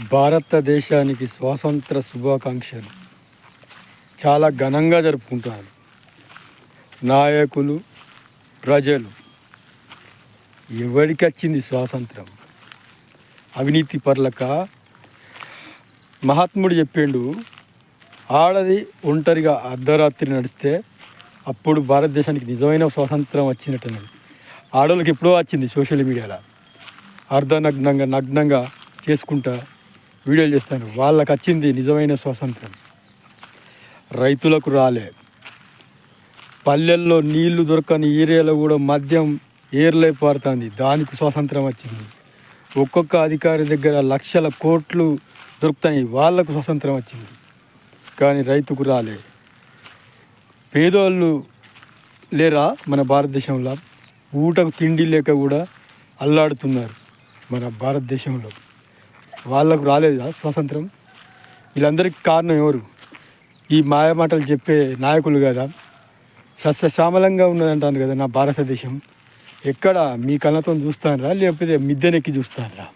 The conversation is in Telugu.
భారతదేశానికి స్వాతంత్ర శుభాకాంక్షలు. చాలా ఘనంగా జరుపుకుంటున్నారు నాయకులు ప్రజలు. ఎవరికి వచ్చింది స్వాతంత్రం? అవినీతి పర్లక? మహాత్ముడు చెప్పిండు ఆడది ఒంటరిగా అర్ధరాత్రి నడిస్తే అప్పుడు భారతదేశానికి నిజమైన స్వాతంత్రం వచ్చినట్టు ఆడవాళ్ళకి ఎప్పుడో వచ్చింది సోషల్ మీడియాలో. అర్ధనగ్నంగా నగ్నంగా చేసుకుంటా వీడియోలు చేస్తాను. వాళ్ళకి వచ్చింది నిజమైన స్వాతంత్రం. రైతులకు రాలే. పల్లెల్లో నీళ్ళు దొరకని ఏరియాలో కూడా మద్యం ఏర్లై పారుతుంది. దానికి స్వాతంత్రం వచ్చింది. ఒక్కొక్క అధికారి దగ్గర లక్షల కోట్లు దొరుకుతాయి. వాళ్ళకు స్వాతంత్రం వచ్చింది. కానీ రైతుకు రాలే. పేదోళ్ళు లేరా మన భారతదేశంలో? ఊటకు తిండి లేక కూడా అల్లాడుతున్నారు మన భారతదేశంలో. వాళ్ళకు రాలేదా స్వాతంత్రం. వీళ్ళందరికీ కారణం ఎవరు? ఈ మాయమాటలు చెప్పే నాయకులు కదా. సస్యశ్యామలంగా ఉన్నదంటాను కదా నా భారతదేశం. ఎక్కడ మీ కళ్ళతో చూస్తానరా లేకపోతే మిద్దెనెక్కి చూస్తానరా?